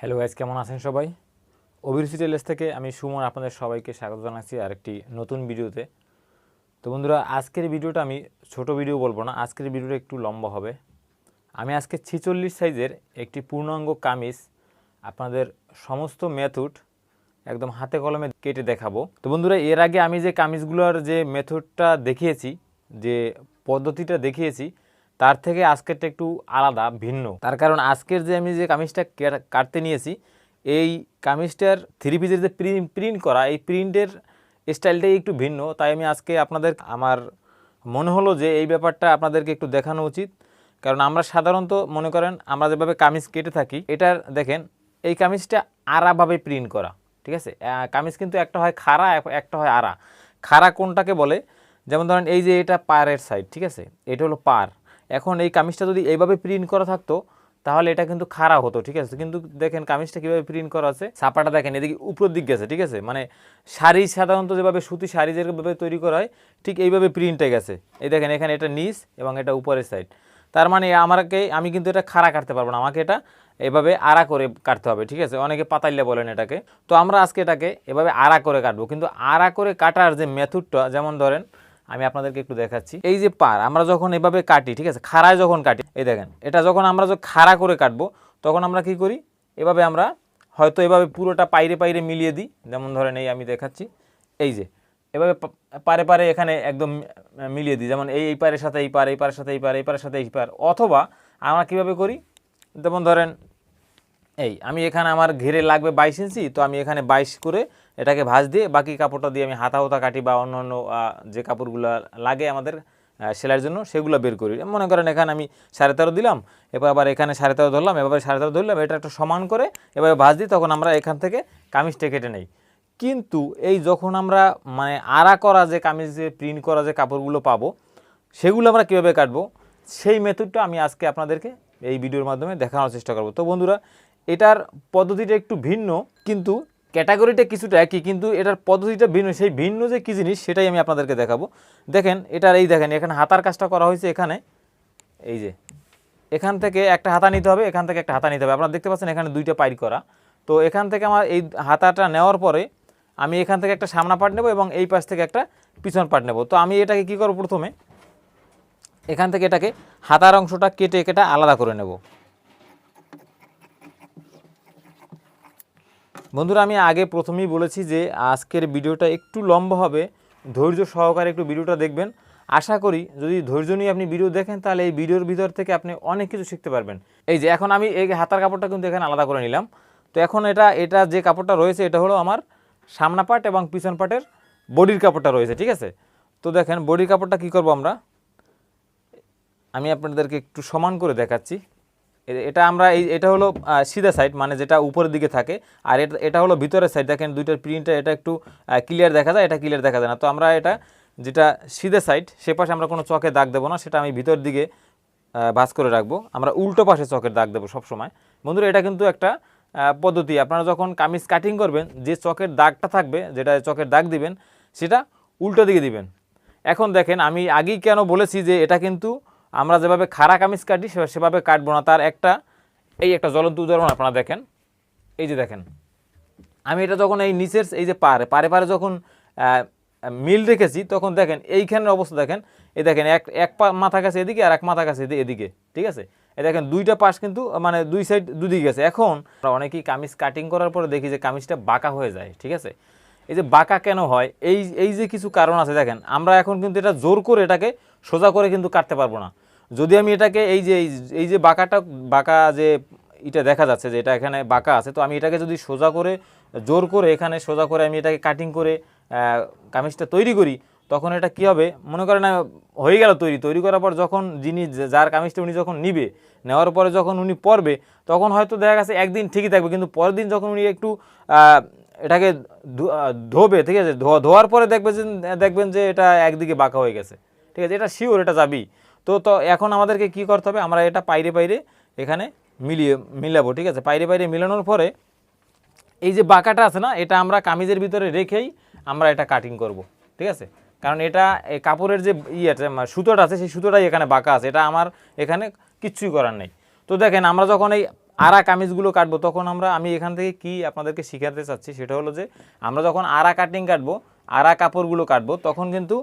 Hello guys কেমন আছেন সবাই? অভিরুচি টেলেস থেকে আমি সুমন আপনাদের সবাইকে স্বাগত জানাচ্ছি আরেকটি নতুন ভিডিওতে। তো বন্ধুরা, আজকের ভিডিওটা আমি ছোট ভিডিও বলব না, আজকের ভিডিওটা একটু লম্বা হবে। আমি আজকে ছিচল্লিশ সাইজের একটি পূর্ণাঙ্গ কামিজ আপনাদের সমস্ত মেথড একদম হাতে কলমে কেটে দেখাবো। তো বন্ধুরা, এর আগে আমি যে কামিজগুলোর যে মেথডটা দেখিয়েছি, যে পদ্ধতিটা দেখিয়েছি তার থেকে আজকেরটা একটু আলাদা, ভিন্ন। তার কারণ আজকের যে আমি যে কামিজটা কেট- কাটতে নিয়েছি, এই কামিজটার থ্রি পিসের যে প্রিন্ট প্রিন্ট করা, এই প্রিন্টের স্টাইলটাই একটু ভিন্ন। তাই আমি আজকে আপনাদের, আমার মনে হলো যে এই ব্যাপারটা আপনাদেরকে একটু দেখানো উচিত। কারণ আমরা সাধারণত, মনে করেন, আমরা যেভাবে কামিজ কেটে থাকি, এটার দেখেন, এই কামিজটা আড়াভাবে প্রিন্ট করা, ঠিক আছে? কামিজ কিন্তু একটা হয় খাড়া একটা হয় আড়া খাড়া কোনটাকে বলে? যেমন ধরেন, এই যে এটা পায়ের সাইড ঠিক আছে? এটা হলো পার এখন এই কামিজটা যদি এইভাবে প্রিন্ট করা থাকতো, তাহলে এটা কিন্তু খাড়া হতো, ঠিক আছে? কিন্তু দেখেন কামিজটা কীভাবে প্রিন্ট করা আছে, ছাপাটা দেখেন, এদিকে উপরের দিক গেছে, ঠিক আছে? মানে শাড়ি সাধারণত যেভাবে সুতি শাড়ি যেভাবে তৈরি করা হয়, ঠিক এইভাবে প্রিন্টে গেছে। এই দেখেন, এখানে এটা নিচ এবং এটা উপরের সাইড তার মানে আমাকে, আমি কিন্তু এটা খাড়া কাটতে পারব না, আমাকে এটা এভাবে আড়া করে কাটতে হবে, ঠিক আছে? অনেকে পাতাইলে বলেন এটাকে। তো আমরা আজকে এটাকে এভাবে আড়া করে কাটবো। কিন্তু আড়া করে কাটার যে মেথডটা যেমন ধরেন আমি আপনাদেরকে একটু দেখাচ্ছি। এই যে পার আমরা যখন এভাবে কাটি, ঠিক আছে, খাড়ায় যখন কাটি, এই দেখেন, এটা যখন আমরা যখন খাড়া করে কাটবো, তখন আমরা কি করি? এভাবে আমরা হয়তো এভাবে পুরোটা পাইরে পাইরে মিলিয়ে দিই। যেমন ধরেন এই আমি দেখাচ্ছি। এই যে, এভাবে পারে পারে এখানে একদম মিলিয়ে দিই। যেমন এই এই পারের সাথে এই পার এই পারের সাথে এই পার এই পারের সাথে এই পার অথবা আমরা কীভাবে করি? যেমন ধরেন, এই, আমি এখানে আমার ঘেরে লাগবে বাইশ ইঞ্চি, তো আমি এখানে বাইশ করে এটাকে ভাঁজ দিয়ে বাকি কাপড়টা দিয়ে আমি হাতা হুতা কাটি বা অন্য অন্য যে কাপড়গুলো লাগে আমাদের সেলাইয়ের জন্য সেগুলো বের করি। মনে করেন এখানে আমি সাড়ে তেরো দিলাম, এবার আবার এখানে সাড়ে তেরো ধরলাম, এবার সাড়ে তেরো ধরলাম, এটা একটা সমান করে এবার ভাঁজ দিই তখন আমরা এখান থেকে কামিজটা কেটে নেই। কিন্তু এই যখন আমরা মানে আড়া করা যে কামিজে প্রিন্ট করা যে কাপড়গুলো পাবো, সেগুলো আমরা কীভাবে কাটবো? সেই মেথডটা আমি আজকে আপনাদেরকে এই ভিডিওর মাধ্যমে দেখানোর চেষ্টা করব। তো বন্ধুরা, এটার পদ্ধতিটা একটু ভিন্ন, কিন্তু ক্যাটাগরিটা কিছুটা একই, কিন্তু এটার পদ্ধতিটা ভিন্ন, সেই ভিন্ন যে কী জিনিস সেটাই আমি আপনাদেরকে দেখাবো। দেখেন, এটার এই দেখেন, এখানে হাতার কাজটা করা হয়েছে এখানে। এই যে, এখান থেকে একটা হাতা নিতে হবে, এখান থেকে একটা হাতা নিতে হবে। আপনারা দেখতে পাচ্ছেন এখানে দুইটা পাইর করা। তো এখান থেকে আমার এই হাতাটা নেওয়ার পরে আমি এখান থেকে একটা সামনা পার্ট নেব এবং এই পাশ থেকে একটা পিছন পার্ট নেব। তো আমি এটাকে কী করব প্রথমে? এখান থেকে এটাকে হাতার অংশটা কেটে কেটে আলাদা করে নেব। বন্ধুরা, আমি আগে প্রথমেই বলেছি যে আজকের ভিডিওটা একটু লম্বা হবে। ধৈর্য সহকারে একটু ভিডিওটা দেখবেন। আশা করি যদি ধৈর্য নিয়ে আপনি ভিডিও দেখেন, তাহলে এই ভিডিওর ভিতর থেকে আপনি অনেক কিছু শিখতে পারবেন। এই যে, এখন আমি এই হাতার কাপড়টা কিন্তু এখানে আলাদা করে নিলাম। তো এখন এটা এটা যে কাপড়টা রয়েছে, এটা হলো আমার সামনা পাট এবং পিছন পাটের বডির কাপড়টা রয়েছে, ঠিক আছে? তো দেখেন, বডির কাপড়টা কি করব আমরা? আমি আপনাদেরকে একটু সমান করে দেখাচ্ছি। এটা আমরা এই, এটা হলো সিধা সাইড মানে যেটা উপরের দিকে থাকে। আর এটা এটা হলো ভিতরের সাইড দেখেন দুইটার প্রিন্টটা এটা একটু ক্লিয়ার দেখা যায়, এটা ক্লিয়ার দেখা যায় না। তো আমরা এটা, যেটা সিধা সাইড সে পাশে আমরা কোনো চকে দাগ দেবো না, সেটা আমি ভিতর দিকে ভাঁজ করে রাখব। আমরা উল্টো পাশে চকের দাগ দেবো সবসময়। বন্ধুরা, এটা কিন্তু একটা পদ্ধতি। আপনারা যখন কামিজ কাটিং করবেন, যে চকের দাগটা থাকবে, যেটা চকের দাগ দিবেন, সেটা উল্টো দিকে দিবেন। এখন দেখেন, আমি আগেই কেন বলেছি যে এটা কিন্তু আমরা যেভাবে খাড়া কামিজ কাটি সেভাবে কাটবো না। তার একটা, এই একটা জ্বলন্ত উদাহরণ আপনারা দেখেন। এই যে দেখেন, আমি এটা যখন এই নিচের, এই যে পারে পারে পারে যখন মিল রেখেছি, তখন দেখেন এইখানের অবস্থা দেখেন। এই দেখেন, এক এক পা মাথা কাছে এদিকে আর এক মাথা কাছে এদি- এদিকে, ঠিক আছে? এই দেখেন, দুইটা পাশ কিন্তু মানে দুই সাইড দুদিকে গেছে। এখন অনেকেই কামিজ কাটিং করার পরে দেখি যে কামিজটা বাঁকা হয়ে যায়, ঠিক আছে? এই যে বাঁকা কেন হয়? এই এই যে কিছু কারণ আছে, দেখেন, আমরা এখন কিন্তু এটা জোর করে এটাকে সোজা করে কিন্তু কাটতে পারব না। যদি আমি এটাকে এই যে, এই- যে বাঁকাটা, বাঁকা যে এটা দেখা যাচ্ছে যে এটা এখানে বাঁকা আছে, তো আমি এটাকে যদি সোজা করে, জোর করে এখানে সোজা করে আমি এটাকে কাটিং করে কামিজটা তৈরি করি, তখন এটা কি হবে? মনে করেন হয়ে গেল তৈরি। তৈরি করার পর যখন যিনি, যার কামিজটা উনি যখন নিবে, নেওয়ার পরে যখন উনি পরবে, তখন হয়তো দেখা গেছে একদিন ঠিকই থাকবে, কিন্তু পরের দিন যখন উনি একটু এটাকে ধোবে, ঠিক আছে? ধোয়া, ধোয়ার পরে দেখবে যে, দেখবেন যে এটা একদিকে বাঁকা হয়ে গেছে। ঠিক আছে, এটা শিওর এটা যাবি। তো তো এখন আমাদেরকে কি করতে হবে? আমরা এটা পাইরে পাইরে এখানে মিলিয়ে, মিলাবো, ঠিক আছে? পাইরে পাইরে মিলানোর পরে এই যে বাঁকাটা আছে না, এটা আমরা কামিজের ভিতরে রেখেই আমরা এটা কাটিং করব, ঠিক আছে? কারণ এটা কাপড়ের যে ইয়েটা সুতোটা আছে, সেই সুতোটাই এখানে বাঁকা আছে। এটা আমার এখানে কিচ্ছুই করার নেই। তো দেখেন, আমরা যখন এই আরা কামিজগুলো কাটবো, তখন আমরা, আমি এখান থেকে কি আপনাদেরকে শিখাতে চাচ্ছি, সেটা হলো যে, আমরা যখন আরা কাটিং কাটবো, আরা কাপড়গুলো কাটবো, তখন কিন্তু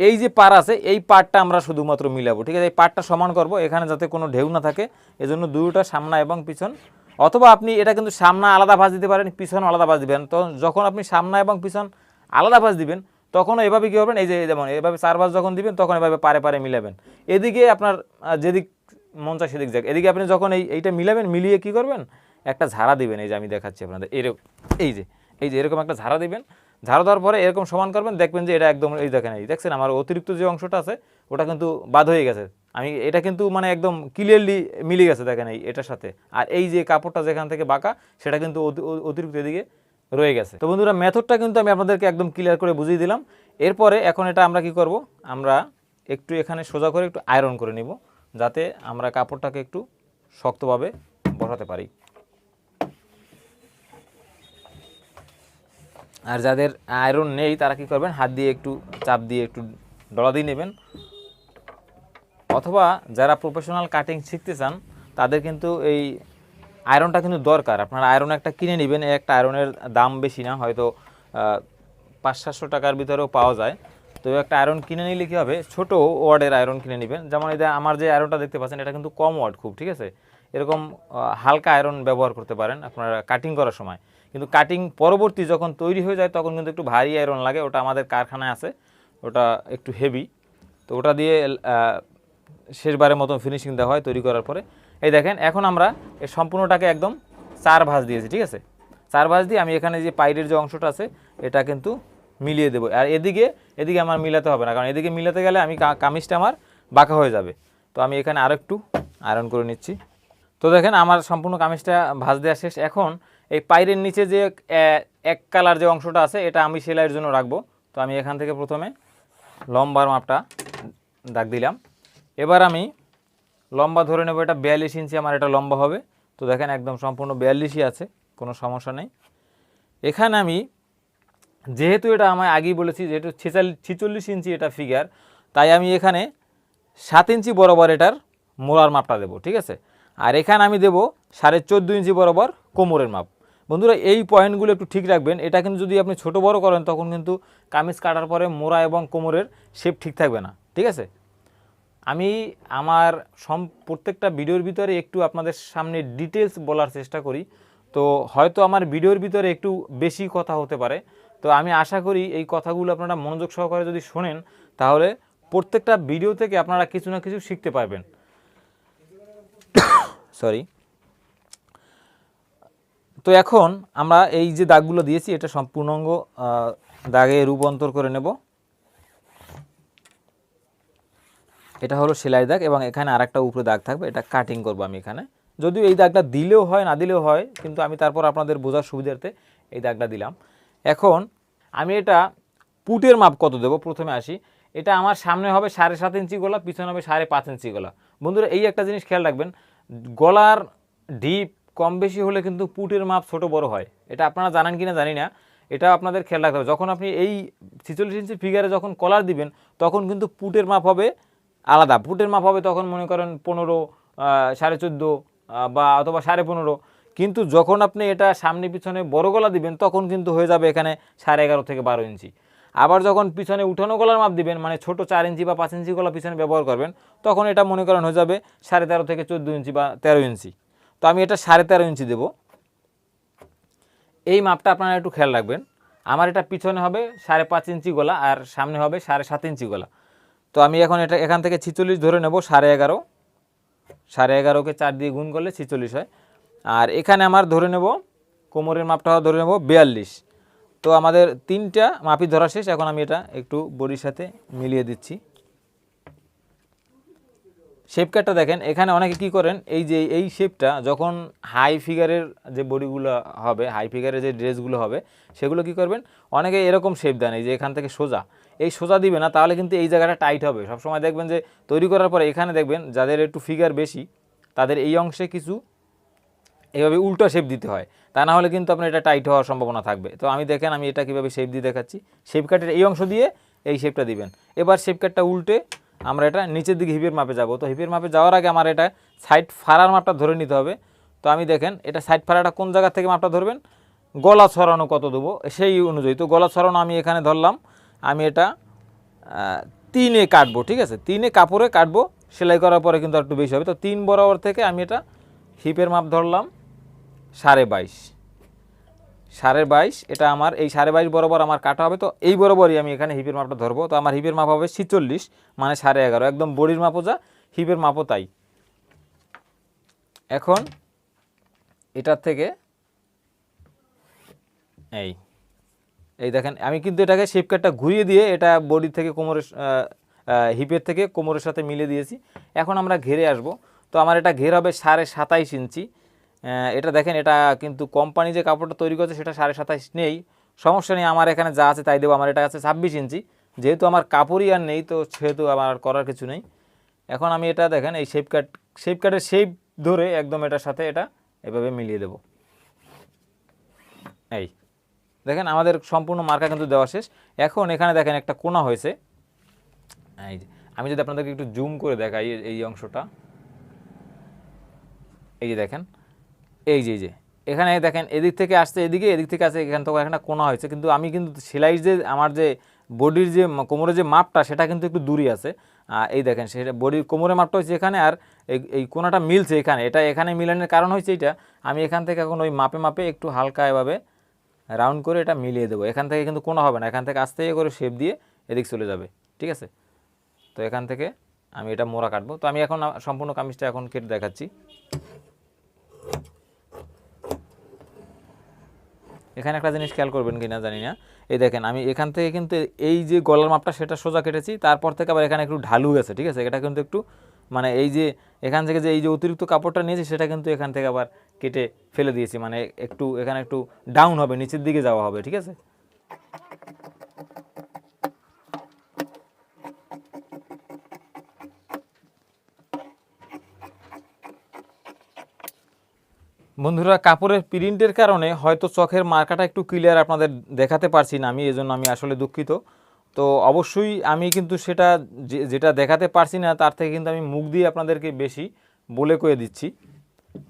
এই যে পার আছে, এই পার্টটা আমরা শুধুমাত্র মিলাবো, ঠিক আছে? এই পার্টটা সমান করব, এখানে যাতে কোনো ঢেউ না থাকে, এজন্য দুটোটা সামনা এবং পিছন। অথবা আপনি এটা কিন্তু সামনা আলাদা ভাঁজ দিতে পারেন পিছন আলাদা ভাঁজ দিবেন। তো যখন আপনি সামনা এবং পিছন আলাদা ভাঁজ দিবেন তখন এভাবে কী করবেন? এই যে যেমন এভাবে চার ভাঁজ যখন দিবেন, তখন এভাবে পারে পারে মিলাবেন। এদিকে আপনার যেদিক মন চায় সেদিক যাক। এদিকে আপনি যখন এই, এইটা মিলাবেন, মিলিয়ে কি করবেন? একটা ঝাড়া দিবেন। এই যে আমি দেখাচ্ছি আপনাদের। এরকম, এই যে এই যে এরকম একটা ঝাড়া দিবেন। ঝাড়া দেওয়ার পরে এরকম সমান করবেন, দেখবেন যে এটা একদম এই দেখেন, এই দেখছেন আমার অতিরিক্ত যে অংশটা আছে, ওটা কিন্তু বাদ হয়ে গেছে। আমি এটা কিন্তু মানে একদম ক্লিয়ারলি মিলে গেছে দেখেন এই, এটার সাথে। আর এই যে কাপড়টা যেখান থেকে বাঁকা, সেটা কিন্তু অতি- অতিরিক্ত এদিকে রয়ে গেছে। তো বন্ধুরা, মেথডটা কিন্তু আমি আপনাদেরকে একদম ক্লিয়ার করে বুঝিয়ে দিলাম। এরপরে এখন এটা আমরা কি করব? আমরা একটু এখানে সোজা করে একটু আয়রন করে নিব, যাতে আমরা কাপড়টাকে একটু শক্তভাবে বসাতে পারি। আর যাদের আয়রন নেই, তারা কি করবেন? হাত দিয়ে একটু, চাপ দিয়ে একটু ডলা দিয়ে নেবেন। অথবা যারা প্রফেশনাল কাটিং শিখতে চান, তাদের কিন্তু এই আয়রনটা কিন্তু দরকার। আপনারা আয়রন একটা কিনে নেবেন একটা আয়রনের দাম বেশি না, হয়তো পাঁচ সাতশো টাকার ভিতরেও পাওয়া যায়। তো একটা আয়রন কিনে নিলে কী হবে? ছোটো ওয়ার্ডের আয়রন কিনে নেবেন। যেমন যে আমার যে আয়রনটা দেখতে পাচ্ছেন, এটা কিন্তু কম ওয়ার্ড খুব, ঠিক আছে? এরকম হালকা আয়রন ব্যবহার করতে পারেন আপনারা কাটিং করার সময়। কিন্তু কাটিং পরবর্তী যখন তৈরি হয়ে যায়, তখন কিন্তু একটু ভারী আয়রন লাগে, ওটা আমাদের কারখানায় আছে, ওটা একটু হেভি তো ওটা দিয়ে শেষবারের মতো ফিনিশিং দেওয়া হয় তৈরি করার পরে। এই দেখেন, এখন আমরা এই সম্পূর্ণটাকে একদম চার ভাঁজ দিয়েছি, ঠিক আছে? চার ভাঁজ দিয়ে আমি এখানে যে পাইরের যে অংশটা আছে, এটা কিন্তু মিলিয়ে দেবো। আর এদিকে এদিকে আমার মিলাতে হবে না, কারণ এদিকে মিলাতে গেলে আমি কামিজটা আমার বাঁকা হয়ে যাবে। তো আমি এখানে আরও একটু আয়রন করে নিচ্ছি। তো দেখেন আমার সম্পূর্ণ কামিজটা ভাজ দেওয়া শেষ। এখন এই পাইরের নিচে যে এক কালার যে অংশটা আছে, এটা আমি সেলাইয়ের জন্য রাখব। তো আমি এখান থেকে প্রথমে লম্বার মাপটা দাগ দিলাম। এবার আমি লম্বা ধরে নেব, এটা বিয়াল্লিশ ইঞ্চি আমার এটা লম্বা হবে। তো দেখেন একদম সম্পূর্ণ বিয়াল্লিশই আছে, কোনো সমস্যা নেই। এখানে আমি যেহেতু এটা আমায় আগেই বলেছি, যেহেতু ছেচাল্লিশ ছিচল্লিশ ইঞ্চি এটা ফিগার তাই আমি এখানে সাত ইঞ্চি বরাবর এটার মোড়ার মাপটা দেবো, ঠিক আছে? আর এখানে আমি দেবো সাড়ে চোদ্দ ইঞ্চি বরাবর কোমরের মাপ। বন্ধুরা, এই পয়েন্টগুলো একটু ঠিক রাখবেন। এটা কিন্তু যদি আপনি ছোট বড় করেন, তখন কিন্তু কামিজ কাটার পরে মোড়া এবং কোমরের শেপ ঠিক থাকবে না। ঠিক আছে? আমি আমার সম, প্রত্যেকটা ভিডিওর ভিতরে একটু আপনাদের সামনে ডিটেলস বলার চেষ্টা করি। তো হয়তো আমার ভিডিওর ভিতরে একটু বেশি কথা হতে পারে। তো আমি আশা করি এই কথাগুলো আপনারা মনোযোগ সহকারে যদি শোনেন, তাহলে প্রত্যেকটা ভিডিও থেকে আপনারা কিছু না কিছু শিখতে পারবেন। সরি তো এখন আমরা এই যে দাগগুলো দিয়েছি, এটা সম্পূর্ণাঙ্গ দাগে রূপান্তর করে নেব। এটা হলো সেলাই দাগ এবং এখানে আরেকটা উপরে দাগ থাকবে, এটা কাটিং করব আমি এখানে। যদিও এই দাগটা দিলেও হয়, না দিলেও হয়, কিন্তু আমি তারপর আপনাদের বোঝার সুবিধার্থে এই দাগটা দিলাম। এখন আমি এটা পুটের মাপ কত দেবো? প্রথমে আসি। এটা আমার সামনে হবে সাড়ে সাত ইঞ্চি গলা, পিছনে হবে সাড়ে পাঁচ ইঞ্চি গলা। বন্ধুরা, এই একটা জিনিস খেয়াল রাখবেন গলার ডিপ কম বেশি হলে কিন্তু পুটের মাপ ছোট বড় হয়। এটা আপনারা জানেন কিনা জানি না। এটা আপনাদের খেয়াল রাখতে হবে। যখন আপনি এই ছিচল্লিশ ইঞ্চি ফিগারে যখন কলার দিবেন, তখন কিন্তু পুটের মাপ হবে আলাদা। পুটের মাপ হবে তখন মনে করেন পনেরো সাড়ে চোদ্দ বা অথবা সাড়ে পনেরো। কিন্তু যখন আপনি এটা সামনে পিছনে বড় গলা দিবেন, তখন কিন্তু হয়ে যাবে এখানে সাড়ে এগারো থেকে বারো ইঞ্চি আবার যখন পিছনে উঠানো গলার মাপ দিবেন মানে ছোট চার ইঞ্চি বা পাঁচ ইঞ্চি গলা পিছনে ব্যবহার করবেন, তখন এটা মনে করেন হয়ে যাবে সাড়ে তেরো থেকে চোদ্দ ইঞ্চি বা তেরো ইঞ্চি। তো আমি এটা সাড়ে তেরো ইঞ্চি দেবো। এই মাপটা আপনারা একটু খেয়াল রাখবেন। আমার এটা পিছনে হবে সাড়ে পাঁচ ইঞ্চি গলা আর সামনে হবে সাড়ে সাত ইঞ্চি গলা। তো আমি এখন এটা এখান থেকে ছিচল্লিশ ধরে নেব, সাড়ে এগারো। সাড়ে এগারোকে চার দিয়ে গুণ করলে ছিচল্লিশ হয়। আর এখানে আমার ধরে নেব, কোমরের মাপটা ধরে নেব বিয়াল্লিশ। তো আমাদের তিনটা মাপি ধরা শেষ, এখন আমি এটা একটু বডির সাথে মিলিয়ে দিচ্ছি। শেপ কাটটা দেখেন, এখানে অনেকে কি করেন, এই যে এই শেপটা যখন হাই ফিগারের যে বডিগুলো হবে হাই ফিগারের যে ড্রেসগুলো হবে, সেগুলো কি করবেন? অনেকে এরকম শেপ দেন, এই যে এখান থেকে সোজা। এই সোজা দিবে না, তাহলে কিন্তু এই জায়গাটা টাইট হবে। সবসময় দেখবেন যে তৈরি করার পরে এখানে দেখবেন, যাদের একটু ফিগার বেশি, তাদের এই অংশে কিছু এভাবে উল্টো শেপ দিতে হয়। তা না হলে কিন্তু আপনার এটা টাইট হওয়ার সম্ভাবনা থাকবে। তো আমি দেখেন, আমি এটা কীভাবে শেপ দিয়ে দেখাচ্ছি। শেপ কাটের এই অংশ দিয়ে এই শেপটা দিবেন। এবার শেপ কাটটা উল্টে আমরা এটা নিচের দিকে হিপের মাপে যাব। তো হিপের মাপে যাওয়ার আগে আমার এটা সাইড ফাড়ার মাপটা ধরে নিতে হবে। তো আমি দেখেন, এটা সাইড ফাড়াটা কোন জায়গা থেকে মাপটা ধরবেন? গলা ছড়ানো কত দেবো? সেই অনুযায়ী। তো গলা ছড়ানো আমি এখানে ধরলাম। আমি এটা তিনে কাটবো, ঠিক আছে? তিনে কাপড়ে কাটবো। সেলাই করার পরে কিন্তু একটু বেশি হবে। তো তিন বরাবর থেকে আমি এটা হিপের মাপ ধরলাম। সাড়ে বাইশ। সাড়ে বাইশ, এটা আমার, এই সাড়ে বাইশ বরাবর আমার কাটা হবে, তো এই বরাবরই আমি এখানে হিপের মাপটা ধরবো। তো আমার হিপের মাপ হবে ছিচল্লিশ মানে সাড়ে এগারো। একদম বডির মাপও যা, হিপের মাপও তাই। এখন এটার থেকে এই এই দেখেন, আমি কিন্তু এটাকে শেপ ঘুরিয়ে দিয়ে এটা বডির থেকে কোমরের হিপের থেকে কোমরের সাথে মিলে দিয়েছি। এখন আমরা ঘেরে আসব। তো আমার এটা ঘের হবে সাড়ে সাতাইশ ইঞ্চি। এটা দেখেন, এটা কিন্তু কোম্পানি যে কাপড়টা তৈরি করছে সেটা সাড়ে সাতাইশ নেই। সমস্যা নেই, আমার এখানে যা আছে তাই দেবো, আমার এটা আছে ছাব্বিশ ইঞ্চি। যেহেতু আমার কাপড়ই আর নেই, তো সেহেতু আমার করার কিছু নেই। এখন আমি এটা দেখেন, এই শেপ কাট শেপ কাটের শেপ ধরে একদম এটার সাথে এটা এভাবে মিলিয়ে দেবো। এই দেখেন, আমাদের সম্পূর্ণ মার্কা কিন্তু দেওয়া শেষ। এখন এখানে দেখেন একটা কোনা হয়েছে। এই আমি যদি আপনাদেরকে একটু জুম করে দেখাই এই অংশটা। এই যে দেখেন এই যে যে। এখানে দেখেন, এদিক থেকে আসছে এদিকে, এদিক থেকে আসছে এখান থেকে এখানে কোনা হয়েছে। কিন্তু আমি কিন্তু সেলাই যে, আমার যে বডির যে কোমরের যে মাপটা, সেটা কিন্তু একটু দূরে আছে। এই দেখেন, সেটা বডির কোমরের মাপটা হচ্ছে এখানে আর এই কোণাটা মিলছে এখানে। এটা এখানে মিলানোর কারণ হচ্ছে এটা আমি এখান থেকে এখন ওই মাপে মাপে একটু হালকা এভাবে রাউন্ড করে এটা মিলিয়ে দেবো। এখান থেকে কিন্তু কোনো হবে না। এখান থেকে আস্তে করে শেপ দিয়ে এদিক চলে যাবে। ঠিক আছে? তো এখান থেকে আমি এটা মোড়া কাটবো। তো আমি এখন সম্পূর্ণ কামিজটা এখন কেটে দেখাচ্ছি। এখানে একটা জিনিস খেয়াল করবেন কিনা জানি না। এই দেখেন, আমি এখান থেকে কিন্তু এই যে গলার মাপটা সেটা সোজা কেটেছি, তারপর থেকে আবার এখানে একটু ঢালু গেছে, ঠিক আছে? এটা কিন্তু একটু মানে এই যে এখান থেকে যে এই যে অতিরিক্ত কাপড়টা নিয়েছি, সেটা কিন্তু এখান থেকে আবার কেটে ফেলে দিয়েছি। মানে একটু, এখানে একটু ডাউন হবে, নিচের দিকে যাওয়া হবে, ঠিক আছে? বন্ধুরা, কাপড়ের প্রিন্টের কারণে হয়তো চোখের মার্কাটা একটু ক্লিয়ার আপনাদের দেখাতে পারছি না আমি, এজন্য আমি আসলে দুঃখিত। তো অবশ্যই আমি কিন্তু সেটা যেটা দেখাতে পারছি না, তার থেকে কিন্তু আমি মুখ দিয়ে আপনাদেরকে বেশি বলে কয়ে দিচ্ছি।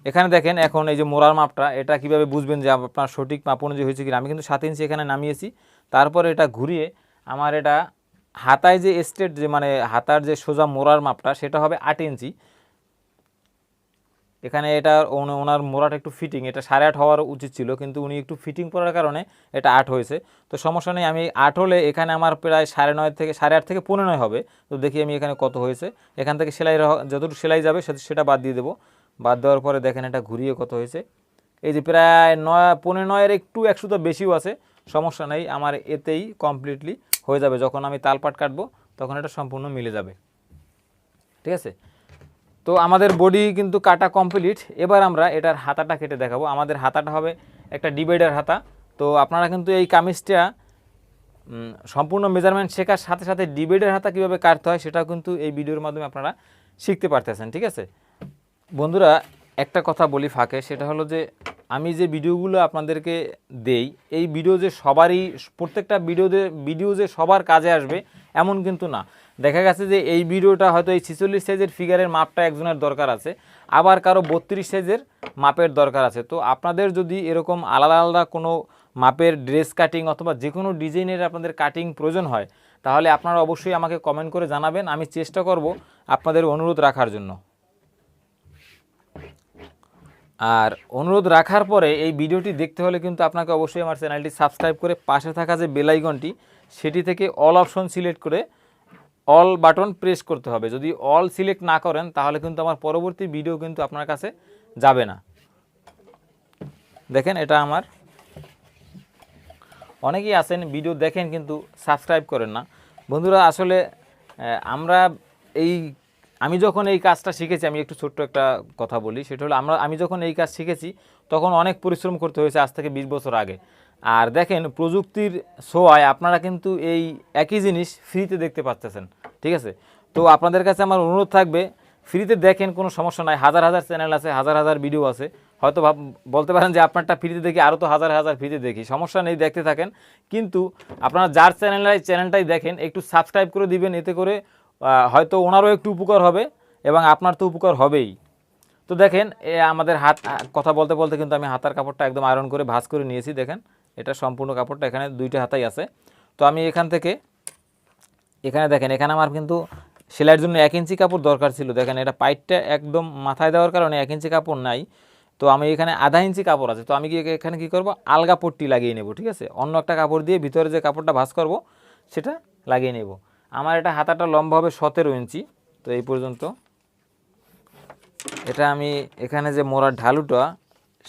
এখানে দেখেন, এখন এই যে মোড়ার মাপটা, এটা কীভাবে বুঝবেন যে আপনার সঠিক মাপ অনুযায়ী হয়েছে কিনা? আমি কিন্তু সাত ইঞ্চি এখানে নামিয়েছি। তারপরে এটা ঘুরিয়ে আমার এটা হাতায় যে স্টেট যে মানে হাতার যে সোজা মোড়ার মাপটা, সেটা হবে আট ইঞ্চি। এখানে এটা ওন- ওনার মোড়াটা একটু ফিটিং এটা সাড়ে আট হওয়ার উচিত ছিল, কিন্তু উনি একটু ফিটিং করার কারণে এটা আট হয়েছে। তো সমস্যা নেই, আমি আট হলে এখানে আমার প্রায় সাড়ে নয় থেকে, সাড়ে আট থেকে পনেরো নয় হবে। তো দেখি আমি এখানে কত হয়েছে। এখান থেকে সেলাই যতটুকু সেলাই যাবে সেটা বাদ দিয়ে দেবো। বাদ দেওয়ার পরে দেখেন এটা ঘুরিয়ে কত হয়েছে। এই যে প্রায় নয় পনেরো নয়ের একটু একশো তো বেশিও আছে, সমস্যা নেই, আমার এতেই কমপ্লিটলি হয়ে যাবে। যখন আমি তালপাট কাটবো, তখন এটা সম্পূর্ণ মিলে যাবে। ঠিক আছে? তো আমাদের বডি কিন্তু কাটা কমপ্লিট এবার আমরা এটার হাতাটা কেটে দেখাবো। আমাদের হাতাটা হবে একটা ডিভাইডার হাতা। তো আপনারা কিন্তু এই কামিজটা সম্পূর্ণ মেজারমেন্ট শেখার সাথে সাথে ডিভাইডার হাতা কীভাবে কাটতে হয় সেটাও কিন্তু এই ভিডিওর মাধ্যমে আপনারা শিখতে পারতেছেন, ঠিক আছে? বন্ধুরা, একটা কথা বলি ফাঁকে, সেটা হলো যে আমি যে ভিডিওগুলো আপনাদেরকে দেই, এই ভিডিও যে সবারই, প্রত্যেকটা ভিডিওতে ভিডিও যে সবার কাজে আসবে, এমন কিন্তু না। দেখা গেছে যে এই ভিডিওটা হয়তো এই ছিচল্লিশ সাইজের ফিগারের মাপটা একজনের দরকার আছে, আবার কারও বত্রিশ সাইজের মাপের দরকার আছে। তো আপনাদের যদি এরকম আলাদা আলাদা কোনো মাপের ড্রেস কাটিং অথবা যে কোনো ডিজাইনের আপনাদের কাটিং প্রয়োজন হয়, তাহলে আপনারা অবশ্যই আমাকে কমেন্ট করে জানাবেন, আমি চেষ্টা করব আপনাদের অনুরোধ রাখার জন্য। আর অনুরোধ রাখার পরে এই ভিডিওটি দেখতে হলে কিন্তু আপনাকে অবশ্যই আমার চ্যানেলটি সাবস্ক্রাইব করে পাশে থাকা যে বেল আইকনটি সেটি থেকে অল অপশন সিলেক্ট করে অল বাটন প্রেস করতে হবে। যদি অল সিলেক্ট না করেন, তাহলে কিন্তু আমার পরবর্তী ভিডিও কিন্তু আপনার কাছে যাবে না। দেখেন, এটা আমার। অনেকেই আছেন ভিডিও দেখেন কিন্তু সাবস্ক্রাইব করেন না। বন্ধুরা, আসলে আমরা এই, আমি যখন এই কাজটা শিখেছি, আমি একটু ছোট্ট একটা কথা বলি। সেটা হলো, আমরা, আমি যখন এই কাজ শিখেছি, তখন অনেক পরিশ্রম করতে হয়েছে আজ থেকে বিশ বছর আগে। আর দেখেন প্রযুক্তির ছোঁয়ায় আপনারা কিন্তু এই একই জিনিস ফ্রিতে দেখতে পাচ্ছেন ঠিক আছে? তো আপনাদের কাছে আমার অনুরোধ থাকবে, ফ্রিতে দেখেন কোনো সমস্যা নাই, হাজার হাজার চ্যানেল আছে, হাজার হাজার ভিডিও আছে, হয়তো ভাব, বলতে পারেন যে আপনারটা ফ্রিতে দেখি, আরও তো হাজার হাজার ফ্রিতে দেখি, সমস্যা নেই, দেখতে থাকেন। কিন্তু আপনারা যার চ্যানেলাই চ্যানেলটাই দেখেন, একটু সাবস্ক্রাইব করে দিবেন, এতে করে হয়তো ওনারও একটু উপকার হবে এবং আপনার তো উপকার হবেই। তো দেখেন আমাদের হাত কথা বলতে বলতে কিন্তু আমি হাতার কাপড়টা একদম আয়রন করে ভাঁজ করে নিয়েছি, দেখেন। এটা সম্পূর্ণ কাপড়টা এখানে দুইটা হাতাই আছে। তো আমি এখান থেকে, এখানে দেখেন, এখানে আমার কিন্তু সেলাইয়ের জন্য এক ইঞ্চি কাপড় দরকার ছিল। দেখেন, এটা পাইটটা একদম মাথায় দেওয়ার কারণে এক ইঞ্চি কাপড় নাই। তো আমি এখানে আধা ইঞ্চি কাপড় আছে। তো আমি কি এখানে কি করব? আলগা পট্টি লাগিয়ে নেব, ঠিক আছে? অন্য একটা কাপড় দিয়ে ভিতরে যে কাপড়টা ভাঁজ করব, সেটা লাগিয়ে নেব। আমার এটা হাতাটা লম্বা হবে সতেরো ইঞ্চি। তো এই পর্যন্ত, এটা আমি এখানে যে মোড়ার ঢালুটা,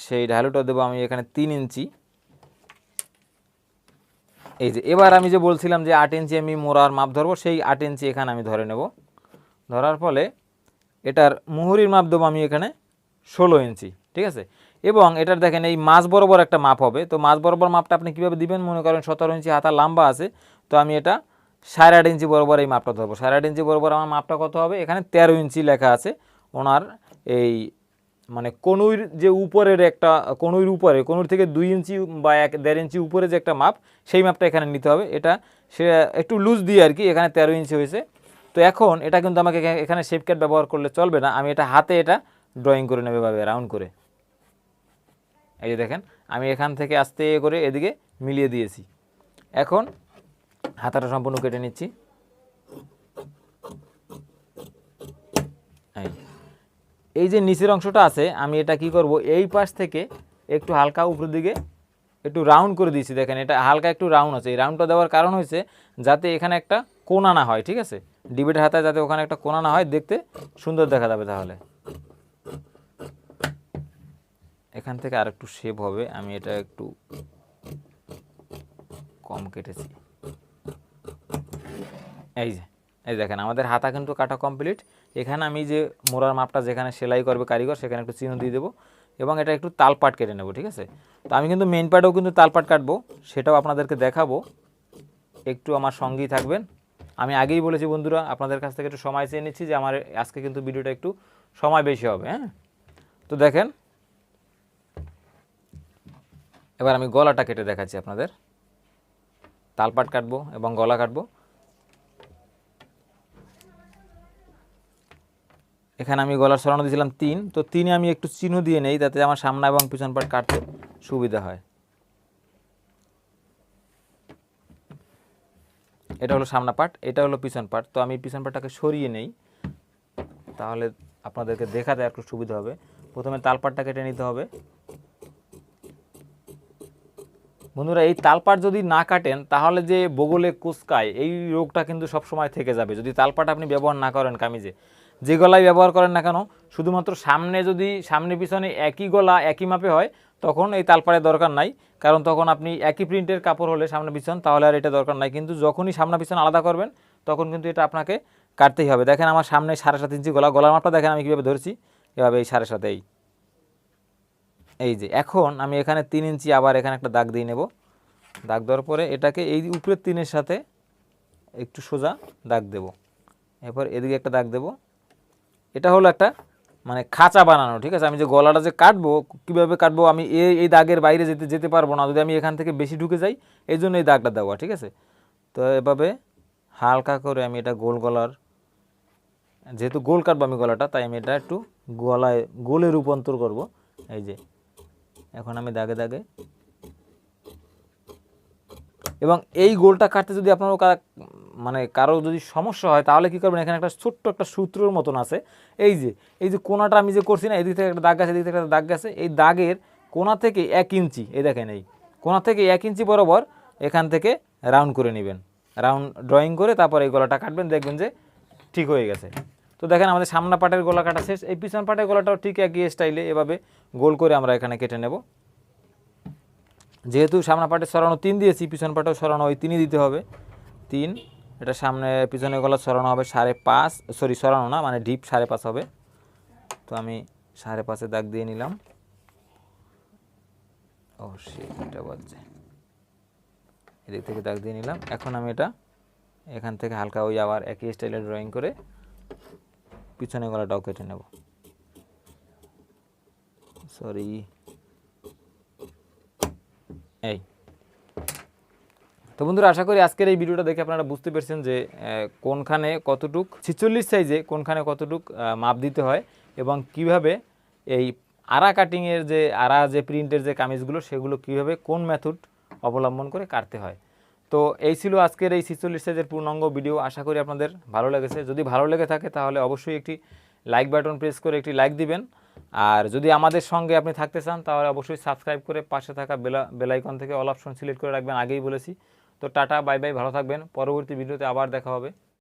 সেই ঢালুটা দেবো আমি এখানে তিন ইঞ্চি। এই যে, এবার আমি যে বলছিলাম যে আট ইঞ্চি আমি মোড়ার মাপ ধরবো, সেই আট ইঞ্চি এখানে আমি ধরে নেব। ধরার ফলে এটার মুহুরির মাপ দেবো আমি এখানে ষোলো ইঞ্চি, ঠিক আছে? এবং এটার দেখেন এই মাছ বরাবর একটা মাপ হবে। তো মাছ বরাবর মাপটা আপনি কীভাবে দিবেন? মনে করেন সতেরো ইঞ্চি হাতা লম্বা আছে, তো আমি এটা সাড়ে আট ইঞ্চি বরাবর এই মাপটা ধরবো। সাড়ে আট ইঞ্চি বরাবর আমার মাপটা কত হবে? এখানে তেরো ইঞ্চি লেখা আছে। ওনার এই মানে কনুইর যে উপরের একটা কনুইর উপরে কনুর থেকে দুই ইঞ্চি বা এক, দেড় ইঞ্চি উপরে যে একটা মাপ, সেই মাপটা এখানে নিতে হবে। এটা সে একটু লুজ দিয়ে আর কি, এখানে তেরো ইঞ্চি হয়েছে। তো এখন এটা কিন্তু আমাকে এখানে শেপ ব্যবহার করলে চলবে না। আমি এটা হাতে এটা ড্রয়িং করে নেবে ভাবে রাউন্ড করে। এই যে দেখেন, আমি এখান থেকে আস্তে করে এদিকে মিলিয়ে দিয়েছি। এখন হাতাটা সম্পূর্ণ কেটে নিচ্ছি। এই যে নিচের অংশটা আছে, আমি এটা কি করব? এই পাশ থেকে একটু হালকা উপরের দিকে একটু রাউন্ড করে দিয়েছি, দেখেন এটা হালকা একটু রাউন্ড আছে। এই রাউন্ডটা দেওয়ার কারণ হয়েছে যাতে এখানে একটা কোনা না হয়, ঠিক আছে? ডিবেটের হাতায় যাতে ওখানে একটা কোনা না হয়, দেখতে সুন্দর দেখা যাবে তাহলে। এখান থেকে আর একটু শেপ হবে, আমি এটা একটু কম কেটেছি। এই যে। এই দেখেন, আমাদের হাতা কিন্তু কাটা কমপ্লিট এখানে আমি যে মোড়ার মাপটা যেখানে সেলাই করবে কারিগর, সেখানে একটু চিহ্ন দিয়ে দেবো এবং এটা একটু তালপাট কেটে নেব, ঠিক আছে? তো আমি কিন্তু মেন পার্টেও কিন্তু তালপাট কাটবো, সেটাও আপনাদেরকে দেখাবো। একটু আমার সঙ্গেই থাকবেন। আমি আগেই বলেছি বন্ধুরা, আপনাদের কাছ থেকে একটু সময় চেয়ে নিচ্ছি যে আমার আজকে কিন্তু ভিডিওটা একটু সময় বেশি হবে হ্যাঁ? তো দেখেন, এবার আমি গলাটা কেটে দেখাচ্ছি আপনাদের। তালপাট কাটবো এবং গলা কাটবো। এখানে আমি গলার সরানো দিয়েছিলাম তিন, তো তিনে আমি একটু চিহ্ন দিয়ে নেই, তাতে আমার সামনে এবং পিছন পাট কাটতে সুবিধা হয়। এটা হলো সামনা পাট, এটা হলো পিছন পাট, তো আমি পিছন পাটটাকে সরিয়ে নেই। তাহলে আপনাদেরকে দেখাতে একটু সুবিধা হবে। প্রথমে তালপাটটা কেটে নিতে হবে। বন্ধুরা, এই তালপাট যদি না কাটেন, তাহলে যে বগলে কুচকায়, এই রোগটা কিন্তু সব সময় থেকে যাবে। যদি তালপাট আপনি ব্যবহার না করেন কামিজে যে গলায় ব্যবহার করেন না কেন, শুধুমাত্র সামনে যদি, সামনে পিছনে একই গলা, একই মাপে হয়, তখন এই তালপাড়ের দরকার নাই। কারণ তখন আপনি একই প্রিন্টের কাপড় হলে সামনে পিছন, তাহলে আর এটা দরকার নাই। কিন্তু যখনই সামনে পিছন আলাদা করবেন, তখন কিন্তু এটা আপনাকে কাটতেই হবে। দেখেন আমার সামনে সাড়ে সাত ইঞ্চি গলা, গলার মাপটা দেখেন আমি কীভাবে ধরছি। এভাবে এই সাড়ে সাথে এই। এই যে, এখন আমি এখানে তিন ইঞ্চি আবার এখানে একটা দাগ দিয়ে নেব। দাগ দেওয়ার পরে এটাকে এই উপরের তিনের সাথে একটু সোজা দাগ দেব। এরপর এদিকে একটা দাগ দেব। এটা হলো একটা মানে খাঁচা বানানো, ঠিক আছে? আমি যে গলাটা যে কাটবো, কীভাবে কাটবো, আমি এই এই দাগের বাইরে যেতে যেতে পারব না, যদি আমি এখান থেকে বেশি ঢুকে যাই, এই জন্য এই দাগটা দেওয়া, ঠিক আছে? তো এভাবে হালকা করে আমি এটা গোল গলার, যেহেতু গোল কাটবো আমি গলাটা, তাই আমি এটা একটু গলায়, গোলে রূপান্তর করব। এই যে, এখন আমি দাগে দাগে এবং এই গোলটা কাটতে যদি আপনার মানে কারও যদি সমস্যা হয়, তাহলে কী করবেন? এখানে একটা ছোট্ট একটা সূত্রর মতন আছে। এই যে এই যে কোনাটা আমি যে করছি না, এদিক থেকে একটা দাগ গেছে এদিক থেকে একটা দাগ গেছে এই দাগের কোনা থেকে এক ইঞ্চি, এই দেখেন এই। কোনা থেকে এক ইঞ্চি বরাবর এখান থেকে রাউন্ড করে নেবেন। রাউন্ড ড্রয়িং করে তারপর এই গলাটা কাটবেন, দেখবেন যে ঠিক হয়ে গেছে। তো দেখেন আমাদের সামনা পাটের গলা কাটা শেষ। এই পিছন পাটের গলাটাও ঠিক একই স্টাইলে এভাবে গোল করে আমরা এখানে কেটে নেব। যেহেতু সামনা পাটে সরানো তিন দিয়েছি, পিছন পাটেও সরানো ওই তিনই দিতে হবে। তিন, এটা সামনে পিছনে গলা সরানো হবে সাড়ে পাঁচ সরি সরানো না মানে ডিপ সাড়ে পাঁচ হবে। তো আমি সাড়ে পাঁচে দাগ দিয়ে নিলাম। ও সেটা বাজছে। এদিক থেকে দাগ দিয়ে নিলাম। এখন আমি এটা এখান থেকে হালকা ওই আবার একই স্টাইলে ড্রয়িং করে পিছনে গলাটাও কেটে নেব। সরি এই। তো বন্ধুরা, আশা করি আজকের এই ভিডিওটা দেখে আপনারা বুঝতে পেরেছেন যে কোনখানে কতটুক, ছিচল্লিশ সাইজে কোনখানে কতটুক মাপ দিতে হয় এবং কীভাবে এই আরা কাটিংয়ের যে, আরা যে প্রিন্টের যে কামিজগুলো, সেগুলো কীভাবে কোন মেথড অবলম্বন করে কাটতে হয়। তো এই ছিল আজকের এই ছিচল্লিশ সাইজের পূর্ণাঙ্গ ভিডিও আশা করি আপনাদের ভালো লেগেছে। যদি ভালো লেগে থাকে, তাহলে অবশ্যই একটি লাইক বাটন প্রেস করে একটি লাইক দিবেন। আর যদি আমাদের সঙ্গে আপনি থাকতে চান, তাহলে অবশ্যই সাবস্ক্রাইব করে পাশে থাকা বেলা বেলাইকন থেকে অল অপশন সিলেক্ট করে রাখবেন। আগেই বলেছি। তো টাটা বাই বাই ভালো থাকবেন। পরবর্তী ভিডিওতে আবার দেখা হবে।